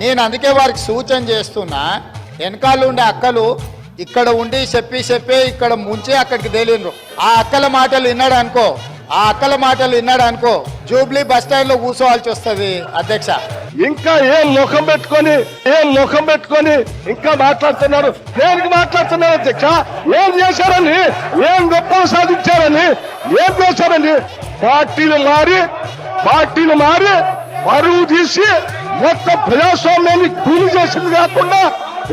నేను అందుకే వారికి సూచన చేస్తున్నా వెనకాల ఉండే అక్కలు ఇక్కడ ఉండి చెప్పి చెప్పి ఇక్కడ ముంచి అక్కడికి తేలిండ్రు. ఆ అక్కల మాటలు విన్నాడు అనుకో ఆ అక్కల మాటలు విన్నాడు అనుకో జూబ్లీ బస్ స్టాండ్లో కూర్చోవాల్సి వస్తుంది అధ్యక్ష. ఇంకా ఏం లోకం పెట్టుకొని ఏం లోకం పెట్టుకొని ఇంకా మాట్లాడుతున్నారు దేనికి మాట్లాడుతున్నారు అధ్యక్ష? ఏం చేశారని? ఏం గొప్ప సాధించారని? ఏం చేశారని? పార్టీలు మారి పార్టీలు మారి పరువు తీసి మొత్తం ప్రజాస్వామ్యాన్ని కూలి చేసింది కాకుండా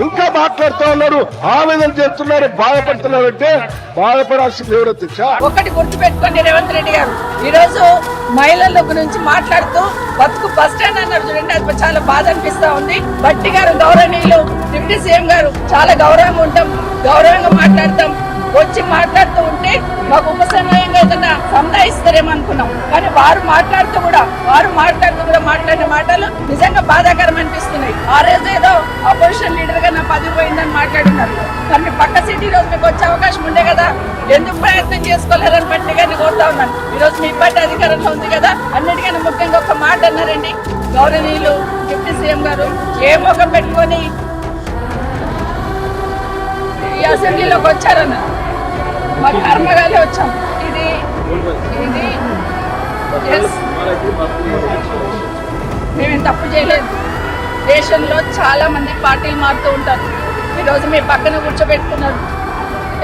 ఇంకా మాట్లాడుతూ ఉన్నారు. ఆవేదన చేస్తున్నారు బాధపడుతున్నారు అంటే బాధపడాల్సింది ఎవరు అధ్యక్ష ఒకటి గుర్తుపెట్టుకోండి రేవంత్ రెడ్డి గారు. ఈ రోజు మహిళల గురించి మాట్లాడుతూ బతుకు బస్ స్టాండ్ అన్నారు చూడండి అది చాలా బాధ అనిపిస్తా ఉంది. బట్టి గారు గౌరవనీయులు డిప్యూటీ సీఎం గారు చాలా గౌరవంగా ఉంటాం గౌరవంగా మాట్లాడతాం. వచ్చి మాట్లాడుతూ ఉంటే మాకు ఉపసమయంగా ఏదైనా అనుకున్నాం కానీ వారు మాట్లాడుతూ కూడా వారు మాట్లాడుతూ కూడా మాట్లాడిన మాటలు నిజంగా బాధాకరం అనిపిస్తున్నాయి. ఆ రోజు ఏదో అపోజిషన్ లీడర్గా నా పదవి పోయిందని మాట్లాడినారు. కానీ పక్క సిటీ రోజు మీకు వచ్చే అవకాశం ఉండే కదా? ఎందుకు ప్రయత్నం చేసుకోలేరని బట్టి గారిని కోరుతా ఉన్నాను. ఈ రోజు మీ పార్టీ అధికారంలో ఉంది కదా? అన్నిటికన్నా ముఖ్యంగా ఒక మాట అన్నారండి. గౌరవనీయులు డిప్యూటీ సీఎం గారు ఏ ముఖం పెట్టుకొని ఈ అసెంబ్లీలోకి వచ్చారన్న? మా కర్మగానే వచ్చాం. మేమేం తప్పు చేయలేదు. దేశంలో చాలా మంది పార్టీలు మారుతూ ఉంటారు. ఈరోజు మీ పక్కన కూర్చోబెట్టుకున్నారు.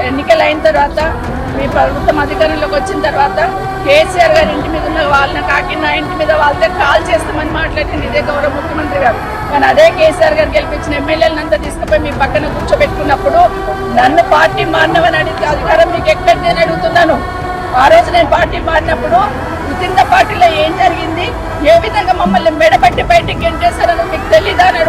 ఎన్నికలు అయిన తర్వాత మీ ప్రభుత్వం అధికారంలోకి వచ్చిన తర్వాత కేసీఆర్ గారి ఇంటి మీద ఉన్న వాళ్ళని కాకి నా ఇంటి మీద వాళ్ళతో కాల్ చేస్తామని మాట్లాడింది ఇదే గౌరవ ముఖ్యమంత్రి గారు. కానీ అదే కేసీఆర్ గారు గెలిపించిన ఎమ్మెల్యేలంతా తీసుకుపోయి మీ పక్కన కూర్చోబెట్టుకున్నప్పుడు నన్ను పార్టీ మారినవని అడిగితే అధికారం మీకు ఎక్కడ నేను అడుగుతున్నాను. ఆ రోజు నేను పార్టీ మారినప్పుడు కింద పార్టీలో ఏం జరిగింది? ఏ విధంగా మమ్మల్ని మెడబట్టి బయటికి గెంటేశారని మీకు తెలీదా అని